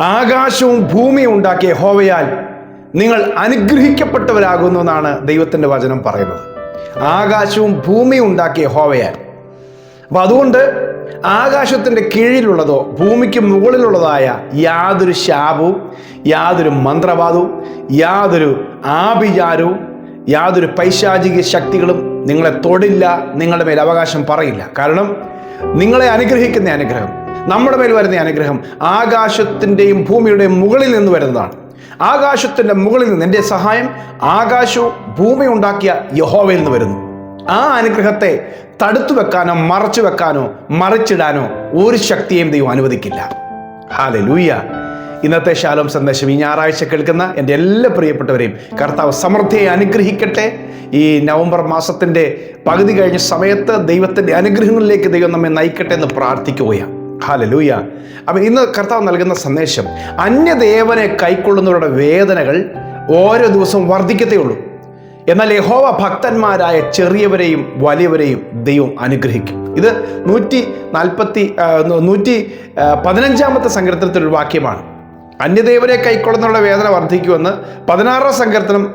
ആകാശവും ഭൂമിയും ഉണ്ടാക്കിയ ഹോവയാൽ നിങ്ങൾ അനുഗ്രഹിക്കപ്പെട്ടവരാകുന്നു എന്നാണ് ദൈവത്തിന്റെ വചനം പറയുന്നത്. ആകാശവും ഭൂമിയും ഉണ്ടാക്കിയ ഹോവയാൽ അപ്പം അതുകൊണ്ട് ആകാശത്തിന്റെ കീഴിലുള്ളതോ ഭൂമിക്ക് മുകളിലുള്ളതായ യാതൊരു ശാപവും യാതൊരു മന്ത്രവാദവും യാതൊരു ആഭിചാരവും യാതൊരു പൈശാചിക ശക്തികളും നിങ്ങളെ തൊടില്ല നിങ്ങളുടെ മേൽ അവകാശം പറയില്ല. കാരണം നിങ്ങളെ അനുഗ്രഹിക്കുന്ന അനുഗ്രഹം. നമ്മുടെ മേൽ വരുന്ന അനുഗ്രഹം ആകാശത്തിന്റെയും ഭൂമിയുടെയും മുകളിൽ നിന്ന് വരുന്നതാണ്. ആകാശത്തിന്റെ മുകളിൽ നിന്ന് എന്റെ സഹായം ആകാശവും ഭൂമി ഉണ്ടാക്കിയ യഹോവയിൽ നിന്ന് വരുന്നു. ആ അനുഗ്രഹത്തെ തടുത്തു വെക്കാനോ മറച്ചു വെക്കാനോ മറിച്ചിടാനോ ഒരു ശക്തിയെയും ദൈവം അനുവദിക്കില്ല. ഹാലെ ലൂയ്യ ഇന്നത്തെ ശാലോം സന്ദേശം ഈ ഞായറാഴ്ച കേൾക്കുന്ന എന്റെ എല്ലാ പ്രിയപ്പെട്ടവരെയും കർത്താവ് സമൃദ്ധിയെ അനുഗ്രഹിക്കട്ടെ. ഈ നവംബർ മാസത്തിന്റെ പകുതി കഴിഞ്ഞ സമയത്ത് ദൈവത്തിന്റെ അനുഗ്രഹങ്ങളിലേക്ക് ദൈവം നമ്മെ നയിക്കട്ടെ എന്ന് പ്രാർത്ഥിക്കുകയാണ്. ഹാലലൂയ. അപ്പം ഇന്ന് കർത്താവ് നൽകുന്ന സന്ദേശം അന്യദേവനെ കൈക്കൊള്ളുന്നവരുടെ വേദനകൾ ഓരോ ദിവസവും വർദ്ധിക്കത്തേ ഉള്ളൂ. എന്നാൽ യഹോവ ഭക്തന്മാരായ ചെറിയവരെയും വലിയവരെയും ദൈവം അനുഗ്രഹിക്കും. ഇത് നൂറ്റി നാൽപ്പത്തി നൂറ്റി പതിനഞ്ചാമത്തെ പതിനഞ്ചാമത്തെ സങ്കീർത്തനത്തിലൊരു വാക്യമാണ്. അന്യദേവനെ കൈക്കൊള്ളുന്നവരുടെ വേദന വർദ്ധിക്കുമെന്ന് പതിനാറാം സങ്കീർത്തനം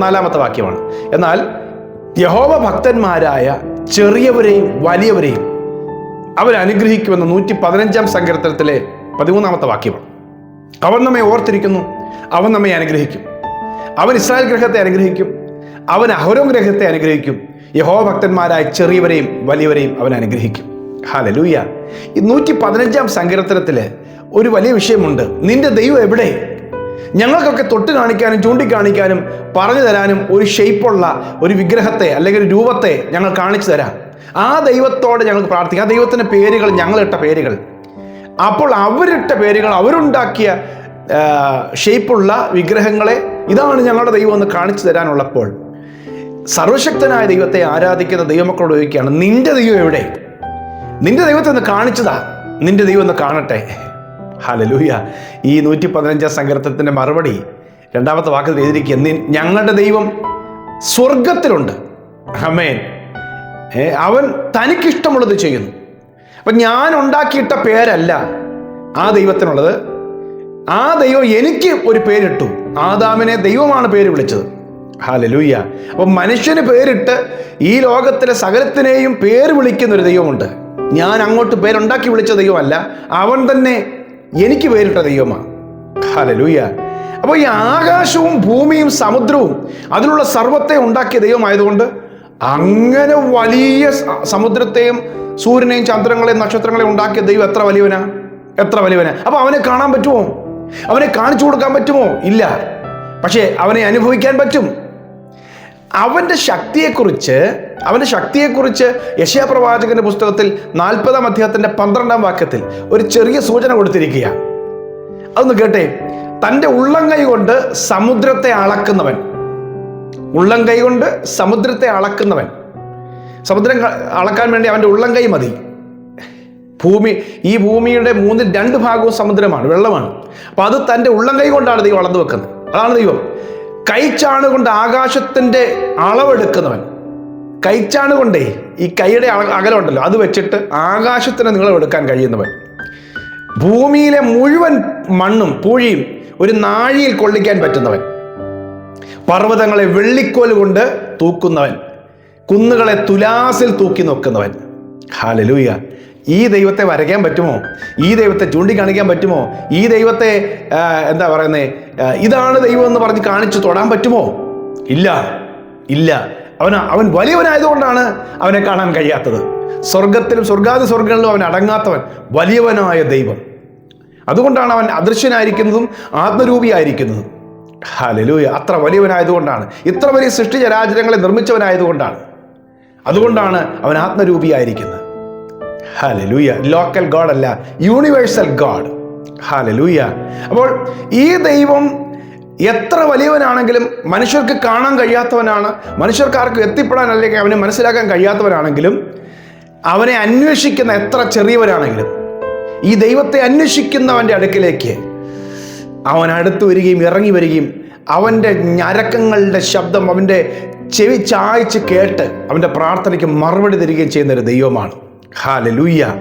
നാലാമത്തെ വാക്യമാണ്. എന്നാൽ യഹോവ ഭക്തന്മാരായ ചെറിയവരെയും വലിയവരെയും അവൻ അനുഗ്രഹിക്കുമെന്ന് നൂറ്റി പതിനഞ്ചാം സങ്കീർത്തനത്തിലെ പതിമൂന്നാമത്തെ വാക്യമാണ്. അവൻ നമ്മെ ഓർത്തിരിക്കുന്നു അവൻ നമ്മെ അനുഗ്രഹിക്കും. അവൻ ഇസ്രായേൽ ഗ്രഹത്തെ അനുഗ്രഹിക്കും അവൻ അഹരോം ഗ്രഹത്തെ അനുഗ്രഹിക്കും. യഹോവ ഭക്തന്മാരായ ചെറിയവരെയും വലിയവരെയും അവൻ അനുഗ്രഹിക്കും. ഹാല ലൂയ ഈ നൂറ്റി പതിനഞ്ചാം സങ്കീർത്തനത്തിൽ ഒരു വലിയ വിഷയമുണ്ട്. നിന്റെ ദൈവം എവിടെ? ഞങ്ങൾക്കൊക്കെ തൊട്ട് കാണിക്കാനും ചൂണ്ടിക്കാണിക്കാനും പറഞ്ഞു തരാനും ഒരു ഷെയ്പ്പുള്ള ഒരു വിഗ്രഹത്തെ അല്ലെങ്കിൽ ഒരു രൂപത്തെ ഞങ്ങൾ കാണിച്ചു തരാം. ആ ദൈവത്തോട് ഞങ്ങൾക്ക് പ്രാർത്ഥിക്കാം. ആ ദൈവത്തിന്റെ പേരുകൾ ഞങ്ങളിട്ട പേരുകൾ. അപ്പോൾ അവരിട്ട പേരുകൾ അവരുണ്ടാക്കിയ ഷേപ്പുള്ള വിഗ്രഹങ്ങളെ ഇതാണ് ഞങ്ങളുടെ ദൈവം എന്ന് കാണിച്ചു തരാനുള്ളപ്പോൾ. സർവശക്തനായ ദൈവത്തെ ആരാധിക്കുന്ന ദൈവമക്കളോട് ചോദിക്കുകയാണ് നിന്റെ ദൈവം എവിടെ? നിന്റെ ദൈവത്തെ ഒന്ന് കാണിച്ചതാ. നിന്റെ ദൈവം ഒന്ന് കാണട്ടെ. ഹലലൂയ ഈ നൂറ്റി പതിനഞ്ചാം സങ്കീർത്തനത്തിന്റെ മറുപടി രണ്ടാമത്തെ വാക്കിൽ എഴുതിയിരിക്കുക ഞങ്ങളുടെ ദൈവം സ്വർഗത്തിലുണ്ട് അമേൻ ഏ, അവൻ തനിക്കിഷ്ടമുള്ളത് ചെയ്യുന്നു. അപ്പം ഞാൻ ഉണ്ടാക്കിയിട്ട പേരല്ല ആ ദൈവത്തിനുള്ളത്. ആ ദൈവം എനിക്ക് ഒരു പേരിട്ടു. ആദാമിനെ ദൈവമാണ് പേര് വിളിച്ചത്. ഹാലലൂയ്യ അപ്പം മനുഷ്യന് പേരിട്ട് ഈ ലോകത്തിലെ സകലത്തിനെയും പേര് വിളിക്കുന്ന ഒരു ദൈവമുണ്ട്. ഞാൻ അങ്ങോട്ട് പേരുണ്ടാക്കി വിളിച്ച ദൈവമല്ല അവൻ തന്നെ എനിക്ക് പേരിട്ട ദൈവമാണ്. ഹാലലൂയ്യ അപ്പോൾ ഈ ആകാശവും ഭൂമിയും സമുദ്രവും അതിലുള്ള സർവത്തെ ഉണ്ടാക്കിയ ദൈവമായതുകൊണ്ട് അങ്ങനെ വലിയ സമുദ്രത്തെയും സൂര്യനെയും ചന്ദ്രങ്ങളെയും നക്ഷത്രങ്ങളെയും ഉണ്ടാക്കിയ ദൈവം എത്ര വലിയവനാ? എത്ര വലിയവനാ? അപ്പൊ അവനെ കാണാൻ പറ്റുമോ? അവനെ കാണിച്ചു കൊടുക്കാൻ പറ്റുമോ? ഇല്ല. പക്ഷേ അവനെ അനുഭവിക്കാൻ പറ്റും. അവന്റെ ശക്തിയെക്കുറിച്ച് അവന്റെ ശക്തിയെക്കുറിച്ച് യശയപ്രവാചകന്റെ പുസ്തകത്തിൽ നാൽപ്പതാം അധ്യായത്തിന്റെ പന്ത്രണ്ടാം വാക്യത്തിൽ ഒരു ചെറിയ സൂചന കൊടുത്തിരിക്കുക അതൊന്ന് കേട്ടെ? തന്റെ ഉള്ളംകൈ കൊണ്ട് സമുദ്രത്തെ അളക്കുന്നവൻ. ഉള്ളംകൈ കൊണ്ട് സമുദ്രത്തെ അളക്കുന്നവൻ. സമുദ്രം അളക്കാൻ വേണ്ടി അവന്റെ ഉള്ളം കൈ മതി. ഭൂമി ഈ ഭൂമിയുടെ മൂന്നിൽ രണ്ട് ഭാഗവും സമുദ്രമാണ് വെള്ളമാണ്. അപ്പം അത് തന്റെ ഉള്ളം കൈ കൊണ്ടാണ് ദൈവം അളന്നു വെക്കുന്നത്. അതാണ് ദൈവം. കൈച്ചാണ് കൊണ്ട് ആകാശത്തിന്റെ അളവെടുക്കുന്നവൻ. കൈച്ചാണ് കൊണ്ടേ ഈ കൈയുടെ അകലമുണ്ടല്ലോ അത് വെച്ചിട്ട് ആകാശത്തിന് നീളം എടുക്കാൻ കഴിയുന്നവൻ. ഭൂമിയിലെ മുഴുവൻ മണ്ണും പൂഴിയും ഒരു നാഴിയിൽ കൊള്ളിക്കാൻ പറ്റുന്നവൻ. പർവതങ്ങളെ വെള്ളിക്കോൽ കൊണ്ട് തൂക്കുന്നവൻ കുന്നുകളെ തുലാസിൽ തൂക്കി നോക്കുന്നവൻ. ഹാലലൂയ. ഈ ദൈവത്തെ വരയ്ക്കാൻ പറ്റുമോ? ഈ ദൈവത്തെ ചൂണ്ടിക്കാണിക്കാൻ പറ്റുമോ? ഈ ദൈവത്തെ എന്താ പറയുന്നത് ഇതാണ് ദൈവം എന്ന് പറഞ്ഞ് കാണിച്ചു തൊടാൻ പറ്റുമോ? ഇല്ല. ഇല്ല. അവൻ അവൻ വലിയവനായതുകൊണ്ടാണ് അവനെ കാണാൻ കഴിയാത്തത്. സ്വർഗത്തിലും സ്വർഗാതി സ്വർഗങ്ങളിലും അവൻ അടങ്ങാത്തവൻ വലിയവനായ ദൈവം. അതുകൊണ്ടാണ് അവൻ അദൃശ്യനായിരിക്കുന്നതും ആത്മരൂപിയായിരിക്കുന്നതും. ഹാലലൂയ. അത്ര വലിയവനായതുകൊണ്ടാണ്. ഇത്ര വലിയ സൃഷ്ടി രാജ്യങ്ങളെ നിർമ്മിച്ചവനായതുകൊണ്ടാണ്. അതുകൊണ്ടാണ് അവൻ ആത്മരൂപിയായിരിക്കുന്നത്. ഹാലലൂയ. ലോക്കൽ ഗോഡ് അല്ല യൂണിവേഴ്സൽ ഗോഡ്. ഹാലലൂയ. അപ്പോൾ ഈ ദൈവം എത്ര വലിയവനാണെങ്കിലും മനുഷ്യർക്ക് കാണാൻ കഴിയാത്തവനാണ്. മനുഷ്യർക്കാർക്കും എത്തിപ്പെടാൻ അല്ലെങ്കിൽ അവനെ മനസ്സിലാക്കാൻ കഴിയാത്തവനാണെങ്കിലും അവനെ അന്വേഷിക്കുന്ന എത്ര ചെറിയവരാണെങ്കിലും ഈ ദൈവത്തെ അന്വേഷിക്കുന്നവന്റെ അടുക്കിലേക്ക് അവൻ അടുത്ത് വരികയും ഇറങ്ങി വരികയും അവന്റെ ഞരക്കങ്ങളുടെ ശബ്ദം അവന്റെ ചെവി ചായച്ച് കേട്ട് അവന്റെ പ്രാർത്ഥനയ്ക്ക് മറുപടി തരികയും ചെയ്യുന്ന ഒരു ദൈവമാണ്. ഹാലലൂയ്യ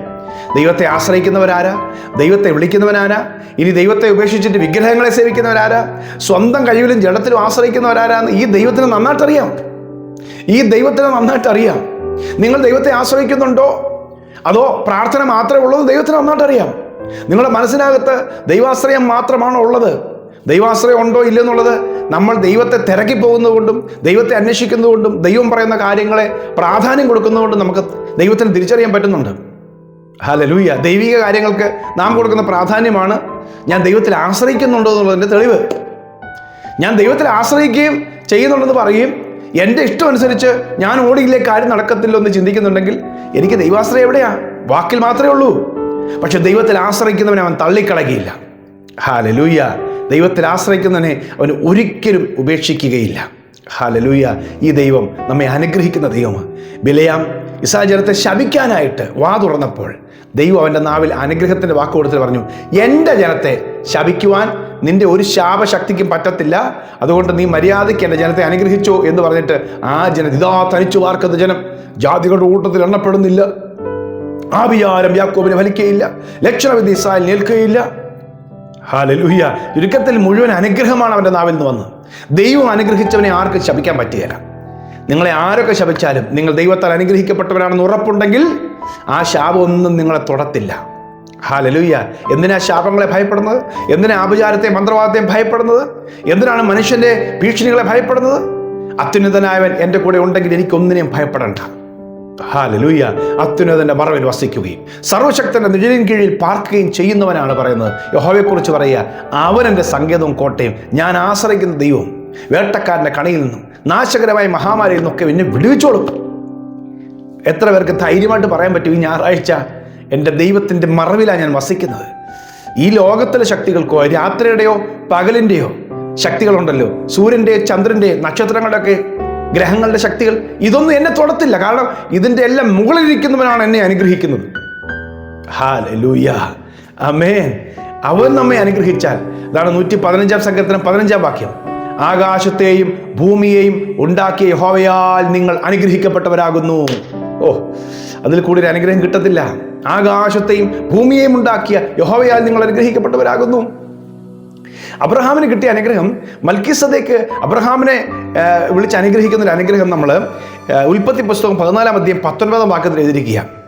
ദൈവത്തെ ആശ്രയിക്കുന്നവരാരാ? ദൈവത്തെ വിളിക്കുന്നവനാരാ? ഇനി ദൈവത്തെ ഉപേക്ഷിച്ചിട്ട് വിഗ്രഹങ്ങളെ സേവിക്കുന്നവരാരാ? സ്വന്തം കഴിവിലും ജഡത്തിലും ആശ്രയിക്കുന്നവരാരാന്ന് ഈ ദൈവത്തിന് നന്നായിട്ടറിയാം. ഈ ദൈവത്തിന് നന്നായിട്ടറിയാം. നിങ്ങൾ ദൈവത്തെ ആശ്രയിക്കുന്നുണ്ടോ? അതോ പ്രാർത്ഥന മാത്രമേ ഉള്ളൂ ദൈവത്തിന് നന്നായിട്ട് അറിയാം നിങ്ങളുടെ മനസ്സിനകത്ത് ദൈവാശ്രയം മാത്രമാണോ ഉള്ളത്? ദൈവാശ്രയം ഉണ്ടോ ഇല്ലെന്നുള്ളത് നമ്മൾ ദൈവത്തെ തിരക്കി പോകുന്നതുകൊണ്ടും ദൈവത്തെ അന്വേഷിക്കുന്നതുകൊണ്ടും ദൈവം പറയുന്ന കാര്യങ്ങളെ പ്രാധാന്യം കൊടുക്കുന്നതുകൊണ്ടും നമുക്ക് ദൈവത്തിന് തിരിച്ചറിയാൻ പറ്റുന്നുണ്ട്. ഹലലൂയ ദൈവിക കാര്യങ്ങൾക്ക് നാം കൊടുക്കുന്ന പ്രാധാന്യമാണ് ഞാൻ ദൈവത്തിൽ ആശ്രയിക്കുന്നുണ്ടോ എന്നുള്ളതിന്റെ തെളിവ്. ഞാൻ ദൈവത്തിൽ ആശ്രയിക്കുകയും ചെയ്യുന്നുണ്ടെന്ന് പറയുകയും എന്റെ ഇഷ്ടം അനുസരിച്ച് ഞാൻ ഓടിയില്ലേ കാര്യം നടക്കത്തില്ലോ എന്ന് ചിന്തിക്കുന്നുണ്ടെങ്കിൽ എനിക്ക് ദൈവാശ്രയം എവിടെയാണ് വാക്കിൽ മാത്രമേ ഉള്ളൂ. പക്ഷെ ദൈവത്തിൽ ആശ്രയിക്കുന്നവനെ അവൻ തള്ളിക്കളകിയില്ല ഹാലലൂയ ദൈവത്തിൽ ആശ്രയിക്കുന്നവനെ അവൻ ഒരിക്കലും ഉപേക്ഷിക്കുകയില്ല. ഹാലലൂയ ഈ ദൈവം നമ്മെ അനുഗ്രഹിക്കുന്ന ദൈവമാണ്. ബിലയാം ഇസാചരത്തെ ശപിക്കാനായിട്ട് വാ തുറന്നപ്പോൾ ദൈവം അവന്റെ നാവിൽ അനുഗ്രഹത്തിന്റെ വാക്ക് കൊടുത്തിട്ട് പറഞ്ഞു എന്റെ ജനത്തെ ശപിക്കുവാൻ നിന്റെ ഒരു ശാപശക്തിക്കും പറ്റത്തില്ല. അതുകൊണ്ട് നീ മര്യാദയ്ക്ക് എന്റെ ജനത്തെ അനുഗ്രഹിച്ചോ എന്ന് പറഞ്ഞിട്ട് ആ ജനം ഇതാ തനിച്ചു വാർക്കുന്ന ജനം. ജാതികളുടെ കൂട്ടത്തിൽ എണ്ണപ്പെടുന്നില്ല. ആ വിചാരം യാക്കോബിനെ ഫലിക്കുകയില്ല ലക്ഷണവിധി ഇസ്രായേൽ നിൽക്കുകയില്ല ഹാലലുഹ്യ ചുരുക്കത്തിൽ മുഴുവൻ അനുഗ്രഹമാണ് അവന്റെ നാവിൽ നിന്ന് വന്നത്. ദൈവം അനുഗ്രഹിച്ചവനെ ആർക്ക് ശപിക്കാൻ പറ്റുകയില്ല നിങ്ങളെ ആരൊക്കെ ശപിച്ചാലും നിങ്ങൾ ദൈവത്താൽ അനുഗ്രഹിക്കപ്പെട്ടവരാണെന്ന് ഉറപ്പുണ്ടെങ്കിൽ ആ ശാപമൊന്നും നിങ്ങളെ തൊടത്തില്ല. ഹാലലുയ്യ എന്തിനാ ശാപങ്ങളെ ഭയപ്പെടുന്നത്? എന്തിനാ ആപചാരത്തെ മന്ത്രവാദത്തെയും ഭയപ്പെടുന്നത്? എന്തിനാണ് മനുഷ്യന്റെ ഭീഷണികളെ ഭയപ്പെടുന്നത്? അത്യുന്നതനായവൻ എന്റെ കൂടെ ഉണ്ടെങ്കിൽ എനിക്കൊന്നിനെയും ഭയപ്പെടണ്ട. ഹാലലൂയ. അത്യുന്നതന്റെ മറവിൽ വസിക്കുകയും സർവശക്തന്റെ നിഴലിൻ കീഴിൽ പാർക്കുകയും ചെയ്യുന്നവനാണ് പറയുന്നത്. യഹോവയെക്കുറിച്ച് പറയുക അവൻ സങ്കേതവും കോട്ടയും. ഞാൻ ആശ്രയിക്കുന്ന ദൈവം വേട്ടക്കാരന്റെ കണിയിൽ നിന്നും നാശകരമായ മഹാമാരിയിൽ നിന്നൊക്കെ എന്നെ വിടുവിച്ചോളും എത്ര പേർക്ക് ധൈര്യമായിട്ട് പറയാൻ പറ്റും ഈ ഞായറാഴ്ച? എന്റെ ദൈവത്തിന്റെ മറവിലാണ് ഞാൻ വസിക്കുന്നത്. ഈ ലോകത്തിലെ ശക്തികൾക്കോ രാത്രിയുടെയോ പകലിന്റെയോ ശക്തികളുണ്ടല്ലോ. സൂര്യന്റെ ചന്ദ്രന്റെ നക്ഷത്രങ്ങളുടെയൊക്കെ ഗ്രഹങ്ങളുടെ ശക്തികൾ ഇതൊന്നും എന്നെ തൊടത്തില്ല. കാരണം ഇതിന്റെ എല്ലാം മുകളിലിരിക്കുന്നവനാണ് എന്നെ അനുഗ്രഹിക്കുന്നത്. അമേൻ അവൻ നമ്മെ അനുഗ്രഹിച്ചാൽ. അതാണ് നൂറ്റി പതിനഞ്ചാം സംഘത്തിന് പതിനഞ്ചാം വാക്യം. ആകാശത്തെയും ഭൂമിയെയും ഉണ്ടാക്കിയ യഹോവയാൽ നിങ്ങൾ അനുഗ്രഹിക്കപ്പെട്ടവരാകുന്നു. ഓ അതിൽ കൂടി ഒരു അനുഗ്രഹം കിട്ടത്തില്ല. ആകാശത്തെയും ഭൂമിയെയും ഉണ്ടാക്കിയ യഹോവയാൽ നിങ്ങൾ അനുഗ്രഹിക്കപ്പെട്ടവരാകുന്നു. അബ്രഹാമിന് കിട്ടിയ അനുഗ്രഹം മൽക്കിസതയ്ക്ക് അബ്രഹാമിനെ വിളിച്ച് അനുഗ്രഹിക്കുന്ന ഒരു അനുഗ്രഹം നമ്മൾ ഉൽപ്പത്തി പുസ്തകം പതിനാലാം അധ്യയം പത്തൊൻപതാം വാക്കത്തിൽ എഴുതിയിരിക്കുക.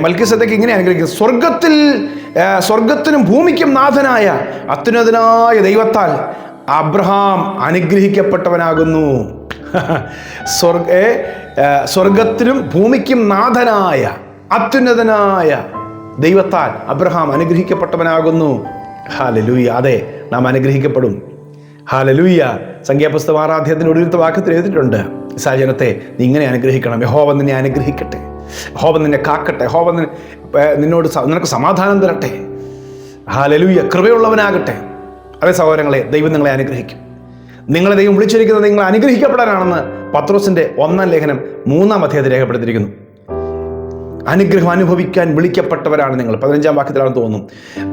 മൽക്കിസതയ്ക്ക് ഇങ്ങനെ അനുഗ്രഹിക്കുന്നത് സ്വർഗത്തിൽ സ്വർഗത്തിനും ഭൂമിക്കും നാഥനായ അത്യുന്നതനായ ദൈവത്താൽ അബ്രഹാം അനുഗ്രഹിക്കപ്പെട്ടവനാകുന്നു. സ്വർഗ സ്വർഗത്തിനും ഭൂമിക്കും നാഥനായ അത്യുന്നതനായ ദൈവത്താൽ അബ്രഹാം അനുഗ്രഹിക്കപ്പെട്ടവനാകുന്നു. ഹാലലൂയ അതെ നാം അനുഗ്രഹിക്കപ്പെടും. ഹാലലൂയ സംഖ്യാപുസ്തകം ആറാധ്യത്തിന് ഒടുവിലത്തെ വാക്കത്തിൽ എഴുതിയിട്ടുണ്ട്. സാഹചര്യത്തെ നീ ഇങ്ങനെ അനുഗ്രഹിക്കണം. യഹോവ നിന്നെ അനുഗ്രഹിക്കട്ടെ. യഹോവ നിന്നെ കാക്കട്ടെ. യഹോവ നിന്നോട് നിനക്ക് സമാധാനം തരട്ടെ. ഹാലലൂയ കൃപയുള്ളവനാകട്ടെ. അതേ സഹോദരങ്ങളെ ദൈവം നിങ്ങളെ അനുഗ്രഹിക്കും. നിങ്ങളെ ദൈവം വിളിച്ചിരിക്കുന്നത് നിങ്ങൾ അനുഗ്രഹിക്കപ്പെടാനാണെന്ന് പത്രോസിന്റെ ഒന്നാം ലേഖനം മൂന്നാം അധ്യായത്തിൽ രേഖപ്പെടുത്തിയിരിക്കുന്നു. അനുഗ്രഹം അനുഭവിക്കാൻ വിളിക്കപ്പെട്ടവരാണ് നിങ്ങൾ. പതിനഞ്ചാം വാക്യത്തിലാണെന്ന് തോന്നുന്നു.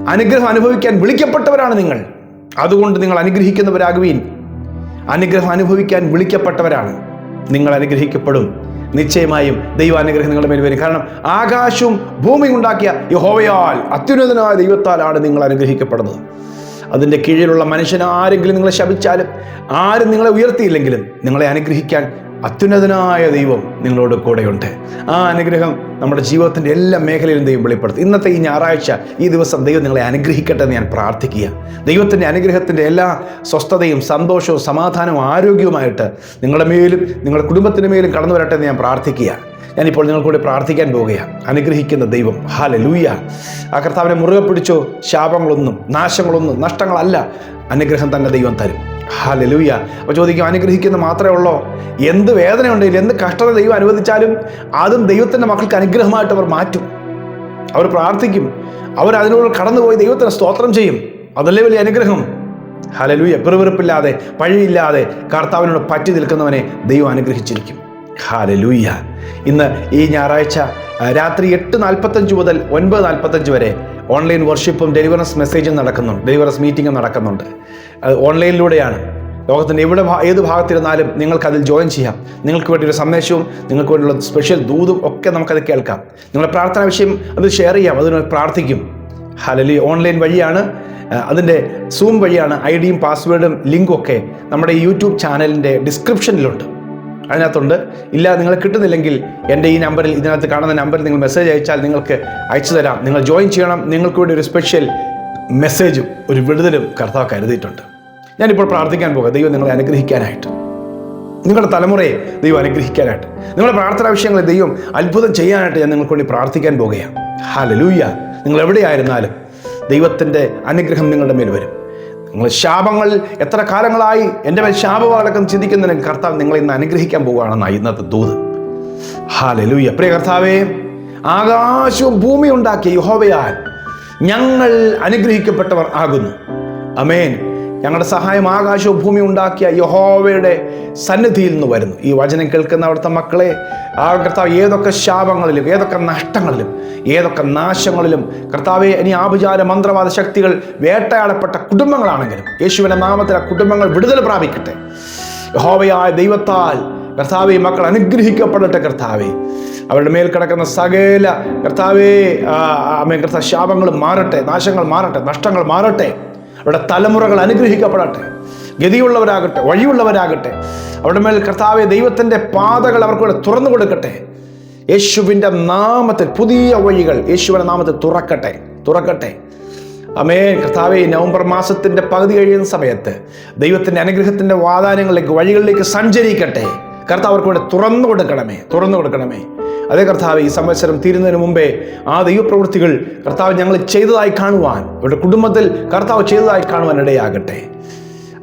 അനുഗ്രഹം അനുഭവിക്കാൻ വിളിക്കപ്പെട്ടവരാണ് നിങ്ങൾ. അതുകൊണ്ട് നിങ്ങൾ അനുഗ്രഹിക്കുന്നവരാകുവീൻ. അനുഗ്രഹം അനുഭവിക്കാൻ വിളിക്കപ്പെട്ടവരാണ്. നിങ്ങൾ അനുഗ്രഹിക്കപ്പെടും. നിശ്ചയമായും ദൈവാനുഗ്രഹം നിങ്ങളുടെ മേൽ വരും. കാരണം ആകാശവും ഭൂമിയും ഉണ്ടാക്കിയ യഹോവയാൽ അത്യുന്നതനായ ദൈവത്താലാണ് നിങ്ങൾ അനുഗ്രഹിക്കപ്പെടുന്നത്. അതിന്റെ കീഴിലുള്ള മനുഷ്യൻ ആരെങ്കിലും നിങ്ങളെ ശപിച്ചാലും ആരും നിങ്ങളെ ഉയർത്തിയില്ലെങ്കിലും നിങ്ങളെ അനുഗ്രഹിക്കാൻ അത്യുന്നതനായ ദൈവം നിങ്ങളോട് കൂടെയുണ്ട്. ആ അനുഗ്രഹം നമ്മുടെ ജീവിതത്തിന്റെ എല്ലാ മേഖലയിലും ദൈവം വെളിപ്പെടുത്തും. ഇന്നത്തെ ഈ ഞായറാഴ്ച ഈ ദിവസം ദൈവം നിങ്ങളെ അനുഗ്രഹിക്കട്ടെ എന്ന് ഞാൻ പ്രാർത്ഥിക്കുക. ദൈവത്തിന്റെ അനുഗ്രഹത്തിന്റെ എല്ലാ സ്വസ്ഥതയും സന്തോഷവും സമാധാനവും ആരോഗ്യവുമായിട്ട് നിങ്ങളുടെ മേലും നിങ്ങളുടെ കുടുംബത്തിന്റെ മേലും കടന്നു വരട്ടെ എന്ന് ഞാൻ പ്രാർത്ഥിക്കുക. ഞാനിപ്പോൾ നിങ്ങൾക്കൂടെ കൂടി പ്രാർത്ഥിക്കാൻ പോവുകയാണ്. അനുഗ്രഹിക്കുന്ന ദൈവം. ഹാല ലൂയ ആ കർത്താവിനെ മുറുകെ പിടിച്ചോ ശാപങ്ങളൊന്നും നാശങ്ങളൊന്നും നഷ്ടങ്ങളല്ല. അനുഗ്രഹം തന്നെ ദൈവം തരും. ഹാല ലൂയ അപ്പോൾ ചോദിക്കും അനുഗ്രഹിക്കുന്ന മാത്രമേ ഉള്ളോ? എന്ത് വേദന ഉണ്ടെങ്കിലും എന്ത് കഷ്ടത ദൈവം അനുവദിച്ചാലും അതും ദൈവത്തിന്റെ മക്കൾക്ക് അനുഗ്രഹമായിട്ട് അവർ മാറ്റും. അവർ പ്രാർത്ഥിക്കും. അവർ അതിനോട് കടന്നുപോയി ദൈവത്തിന് സ്തോത്രം ചെയ്യും. അതല്ലേ വലിയ അനുഗ്രഹം? ഹലലൂയ. പിറുവിറുപ്പില്ലാതെ പഴിയില്ലാതെ കർത്താവിനോട് പറ്റി നിൽക്കുന്നവനെ ദൈവം അനുഗ്രഹിച്ചിരിക്കും. ഹാലലൂയ. ഇന്ന് ഈ ഞായറാഴ്ച രാത്രി എട്ട് നാൽപ്പത്തഞ്ച് മുതൽ ഒൻപത് നാൽപ്പത്തഞ്ച് വരെ ഓൺലൈൻ വർഷിപ്പും ഡെലിവറൻസ് മെസ്സേജും നടക്കുന്നുണ്ട്. ഡെലിവറൻസ് മീറ്റിങ്ങും നടക്കുന്നുണ്ട്. അത് ഓൺലൈനിലൂടെയാണ്. ലോകത്തിന്റെ എവിടെ ഏത് ഭാഗത്തിരുന്നാലും നിങ്ങൾക്കതിൽ ജോയിൻ ചെയ്യാം. നിങ്ങൾക്ക് വേണ്ടി ഒരു സന്ദേശവും നിങ്ങൾക്ക് വേണ്ടിയുള്ള സ്പെഷ്യൽ ദൂതും ഒക്കെ നമുക്കത് കേൾക്കാം. നിങ്ങളുടെ പ്രാർത്ഥന വിഷയം അത് ഷെയർ ചെയ്യാം. അതിന് പ്രാർത്ഥിക്കും. ഹലലി ഓൺലൈൻ വഴിയാണ് അതിന്റെ സൂം വഴിയാണ് ഐ ഡിയും പാസ്വേഡും ലിങ്കും ഒക്കെ നമ്മുടെ യൂട്യൂബ് ചാനലിന്റെ ഡിസ്ക്രിപ്ഷനിലുണ്ട് അതിനകത്തുണ്ട്. ഇല്ല നിങ്ങൾ കിട്ടുന്നില്ലെങ്കിൽ എന്റെ ഈ നമ്പറിൽ ഇതിനകത്ത് കാണുന്ന നമ്പറിൽ നിങ്ങൾ മെസ്സേജ് അയച്ചാൽ നിങ്ങൾക്ക് അയച്ചു തരാം. നിങ്ങൾ ജോയിൻ ചെയ്യണം. നിങ്ങൾക്ക് വേണ്ടി ഒരു സ്പെഷ്യൽ മെസ്സേജും ഒരു വിടുതലും കർത്താവ് കരുതിയിട്ടുണ്ട്. ഞാനിപ്പോൾ പ്രാർത്ഥിക്കാൻ പോകുക. ദൈവം നിങ്ങളെ അനുഗ്രഹിക്കാനായിട്ട്. നിങ്ങളുടെ തലമുറയെ ദൈവം അനുഗ്രഹിക്കാനായിട്ട്. നിങ്ങളുടെ പ്രാർത്ഥനാ വിഷയങ്ങളെ ദൈവം അത്ഭുതം ചെയ്യാനായിട്ട് ഞാൻ നിങ്ങൾക്ക് വേണ്ടി പ്രാർത്ഥിക്കാൻ പോകുകയാണ്. ഹാലലൂയ നിങ്ങൾ എവിടെയായിരുന്നാലും ദൈവത്തിന്റെ അനുഗ്രഹം നിങ്ങളുടെ മേൽ വരും. നിങ്ങൾ ശാപങ്ങൾ എത്ര കാലങ്ങളായി എന്റെ മേൽ ശാപവാടക്കം ചിന്തിക്കുന്നതിന് കർത്താവ് നിങ്ങളെ ഇന്ന് അനുഗ്രഹിക്കാൻ പോകുകയാണെന്നാണ് ഇന്നത്തെ ദൂത്. ഹാലലൂയ പ്രിയ കർത്താവേ ആകാശവും ഭൂമി ഉണ്ടാക്കിയ യഹോവയാൽ ഞങ്ങൾ അനുഗ്രഹിക്കപ്പെട്ടവർ ആകുന്നു. അമേൻ ഞങ്ങളുടെ സഹായം ആകാശവും ഭൂമി ഉണ്ടാക്കിയ യഹോവയുടെ സന്നിധിയിൽ നിന്ന് വരുന്നു. ഈ വചനം കേൾക്കുന്ന അവിടുത്തെ മക്കളെ ആ കർത്താവ് ഏതൊക്കെ ശാപങ്ങളിലും ഏതൊക്കെ നഷ്ടങ്ങളിലും ഏതൊക്കെ നാശങ്ങളിലും കർത്താവെ ഇനി ആഭിചാര മന്ത്രവാദ ശക്തികൾ വേട്ടയാടപ്പെട്ട കുടുംബങ്ങളാണെങ്കിലും യേശുവിന്റെ നാമത്തിൽ ആ കുടുംബങ്ങൾ വിടുതൽ പ്രാപിക്കട്ടെ. യഹോവയായ ദൈവത്താൽ കർത്താവെ മക്കൾ അനുഗ്രഹിക്കപ്പെടട്ടെ കർത്താവെ. അവരുടെ മേൽ കിടക്കുന്ന സകല കർത്താവെ അമ്മ കർത്താവ് ശാപങ്ങൾ മാറട്ടെ നാശങ്ങൾ മാറട്ടെ നഷ്ടങ്ങൾ മാറട്ടെ. അവരുടെ തലമുറകൾ അനുഗ്രഹിക്കപ്പെടട്ടെ. ഗതിയുള്ളവരാകട്ടെ വഴിയുള്ളവരാകട്ടെ. അവരുടെ മേൽ കർത്താവെ ദൈവത്തിന്റെ പാതകൾ അവർക്കൂടെ തുറന്നു കൊടുക്കട്ടെ. യേശുവിന്റെ നാമത്തിൽ പുതിയ വഴികൾ യേശുവിന്റെ നാമത്തിൽ തുറക്കട്ടെ തുറക്കട്ടെ. അമേ കർത്താവെ നവംബർ മാസത്തിന്റെ പകുതി കഴിയുന്ന സമയത്ത് ദൈവത്തിന്റെ അനുഗ്രഹത്തിന്റെ വാതാനങ്ങളിലേക്ക് വഴികളിലേക്ക് സഞ്ചരിക്കട്ടെ. കർത്താവ് വേണ്ടി തുറന്നു കൊടുക്കണമേ തുറന്നു കൊടുക്കണമേ. അതേ കർത്താവ് ഈ സംവത്സരം തീരുന്നതിന് മുമ്പേ ആ ദൈവപ്രവൃത്തികൾ കർത്താവ് ഞങ്ങൾ ചെയ്തതായി കാണുവാൻ ഇവരുടെ കുടുംബത്തിൽ കർത്താവ് ചെയ്തതായി കാണുവാൻ ഇടയാകട്ടെ.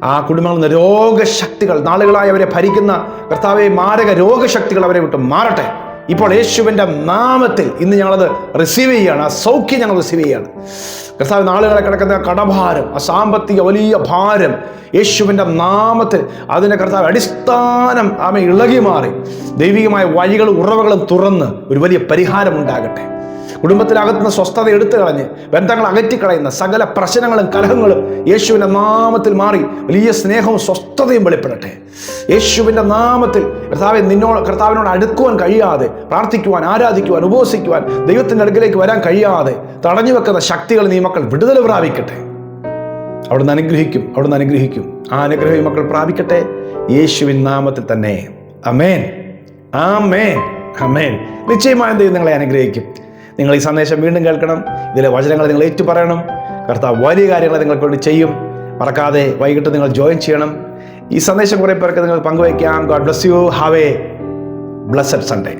ആ കുടുംബങ്ങളിൽ നിന്ന് രോഗശക്തികൾ നാളുകളായി അവരെ ഭരിക്കുന്ന കർത്താവെ മാരക രോഗശക്തികൾ അവരെ വിട്ട് മാറട്ടെ. ഇപ്പോൾ യേശുവിന്റെ നാമത്തിൽ ഇന്ന് ഞങ്ങളത് റിസീവ് ചെയ്യുകയാണ് ആ സൗഖ്യം ഞങ്ങൾ റിസീവ് ചെയ്യുകയാണ്. കർത്താവ് നാളുകളെ കിടക്കുന്ന കടഭാരം ആ സാമ്പത്തിക വലിയ ഭാരം യേശുവിന്റെ നാമത്തിൽ അതിന്റെ കർത്താവ് അടിസ്ഥാനം ആമ ഇളകി മാറി ദൈവികമായ വഴികളും ഉറവകളും തുറന്ന് ഒരു വലിയ പരിഹാരം ഉണ്ടാകട്ടെ. കുടുംബത്തിനകത്തുനിന്ന് സ്വസ്ഥത എടുത്തു കളഞ്ഞ് ബന്ധങ്ങൾ അകറ്റിക്കളയുന്ന സകല പ്രശ്നങ്ങളും കലഹങ്ങളും യേശുവിന്റെ നാമത്തിൽ മാറി വലിയ സ്നേഹവും സ്വസ്ഥതയും വെളിപ്പെടട്ടെ. യേശുവിന്റെ നാമത്തിൽ കർത്താവ് നിന്നോ കർത്താവിനോട് അടുക്കുവാൻ കഴിയാതെ പ്രാർത്ഥിക്കുവാൻ ആരാധിക്കുവാൻ ഉപവസിക്കുവാൻ ദൈവത്തിന്റെ അടുക്കിലേക്ക് വരാൻ കഴിയാതെ തടഞ്ഞു വെക്കുന്ന ശക്തികൾ നീ മക്കൾ വിടുതൽ പ്രാപിക്കട്ടെ. അവിടുന്ന് അനുഗ്രഹിക്കും അവിടുന്ന് അനുഗ്രഹിക്കും. ആ അനുഗ്രഹം ഈ മക്കൾ പ്രാപിക്കട്ടെ. യേശുവിൻ നാമത്തിൽ തന്നെ. അമേൻ ആമേൻ. അമേൻ നിശ്ചയമായും ദൈവം നിങ്ങളെ അനുഗ്രഹിക്കും. നിങ്ങൾ ഈ സന്ദേശം വീണ്ടും കേൾക്കണം. ഇതിലെ വചനങ്ങൾ നിങ്ങൾ ഏറ്റു പറയണം കർത്താവ് വലിയ കാര്യങ്ങൾ നിങ്ങൾക്ക് വേണ്ടി ചെയ്യും. മറക്കാതെ വൈകിട്ട് നിങ്ങൾ ജോയിൻ ചെയ്യണം. ഈ സന്ദേശം കുറേ പേർക്ക് നിങ്ങൾ പങ്കുവയ്ക്കാം. God bless you have a blessed Sunday